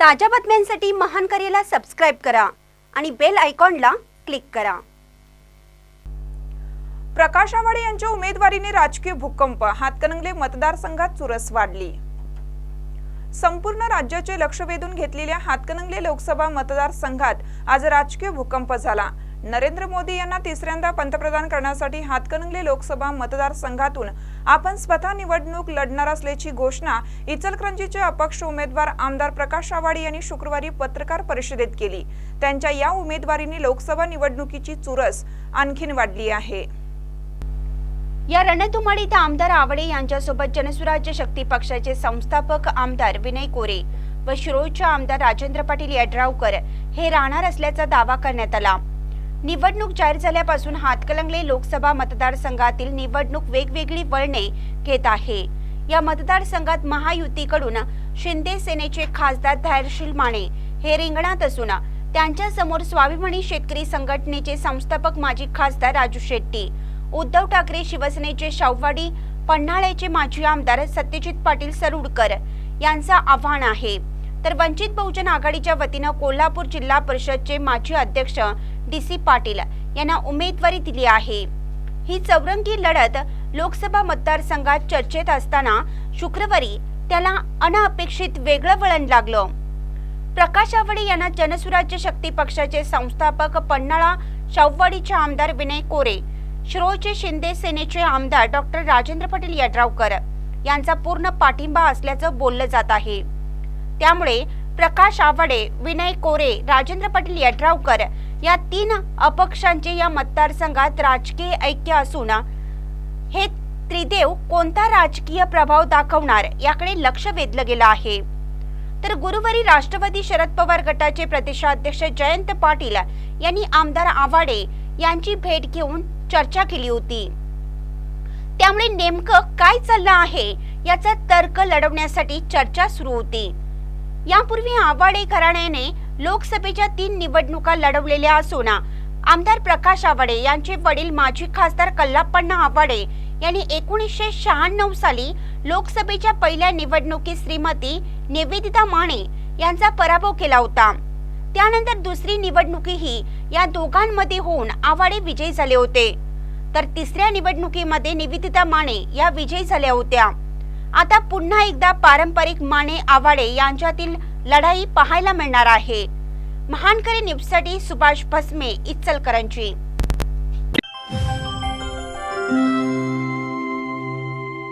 ताज्या बातम्यांसाठी महान करेला सबस्क्राईब करा आणि बेल आयकॉनला क्लिक करा. प्रकाश आवाडे यांच्या उमेदवारीने राजकीय भूकंप. हातकणंगले मतदारसंघात चुरस वाढली. संपूर्ण राज्याचे लक्ष वेधून घेतलेल्या हातकणंगले लोकसभा मतदारसंघात आज राजकीय भूकंप झाला. नरेंद्र मोदी यांना तिसऱ्यांदा पंतप्रधान करण्यासाठी हातकणंगले लोकसभा मतदारसंघातून आपण स्वतः निवडणूक लढणार असल्याची घोषणा इचलकरंजीचे अपक्ष उमेदवार आमदार प्रकाश आवाडी यांनी शुक्रवारी पत्रकार परिषदेत केली. त्यांच्या या उमेदवारीने लोकसभा निवडणुकीची चुरस आणखीन वाढली आहे. या रणधुमाळीत आमदार आवडे यांच्यासोबत जनसुराज्य शक्ती पक्षाचे संस्थापक आमदार विनय कोरे व शिरोळचे आमदार राजेंद्र पाटील यड्रावकर हे राहणार असल्याचा दावा करण्यात आला. निवडणूक जाहीर झाल्यापासून हातकलंगले लोकसभा मतदारसंघातील निवडणूक वेगवेगळी वळणे घेत आहे. या मतदारसंघात महायुतीकडून शिंदे सेनेचे खासदार धैर्यशील माने हे रिंगणात असून त्यांच्यासमोर स्वाभिमानी शेतकरी संघटनेचे संस्थापक माजी खासदार राजू शेट्टी उद्धव ठाकरे शिवसेनेचे शाहवाडी पन्हाळ्याचे माजी आमदार सत्यजित पाटील सरुडकर यांचं आव्हान आहे. तर वंचित बहुजन आघाडीच्या वतीनं कोल्हापूर जिल्हा परिषदचे माजी अध्यक्ष डी सी पाटील यांना उमेदवारी दिली आहे. ही चौरंगी लढत लोकसभा मतदारसंघात चर्चेत असताना शुक्रवारी त्याला अनअपेक्षित वेगळं वळण लागलं. प्रकाश आवाडे यांना जनसुराज्य शक्ती पक्षाचे संस्थापक पन्हाळा शाववाडीचे आमदार विनय कोरे शिरोळचे शिंदे सेनेचे आमदार डॉक्टर राजेंद्र पाटील यड्रावकर यांचा पूर्ण पाठिंबा असल्याचं बोललं जात आहे. त्यामुळे प्रकाश आवाडे विनय कोरे राजेंद्र पाटील यड्रावकर या तीन अपक्षांचे या मतदारसंघात राजकीय ऐक्य असून हे त्रिदेव कोणता राजकीय प्रभाव दाखवणार याकडे लक्ष वेधलं गेलं आहे. तर गुरुवारी राष्ट्रवादी शरद पवार गटाचे प्रदेशाध्यक्ष जयंत पाटील यांनी आमदार आवाडे यांची भेट घेऊन चर्चा केली होती. त्यामुळे नेमकं काय चाललं आहे याचा तर्क लढवण्यासाठी चर्चा सुरू होती. यापूर्वी आवाडे घराण्याने लोकसभेच्या तीन निवडणुका लढवलेल्या असून आमदार प्रकाश आवाडे यांचे वडील माजी खासदार कल्लाप्पण्णा आवाडे यांनी एकोणीसशे शहाण्णव साली लोकसभेच्या पहिल्या निवडणुकीत श्रीमती निवेदिता माने यांचा पराभव केला होता. त्यानंतर दुसरी निवडणुकीही या दोघांमध्ये होऊन आवाडे विजयी झाले होते. तर तिसऱ्या निवडणुकीमध्ये निवेदिता माने या विजयी झाल्या होत्या. आता पुन्हा एकदा पारंपरिक माने आवाडे यांच्यातील लढाई पाहायला मिळणार आहे. महानकरी न्यूजसाठी सुभाष भस्मे इचलकरंजी.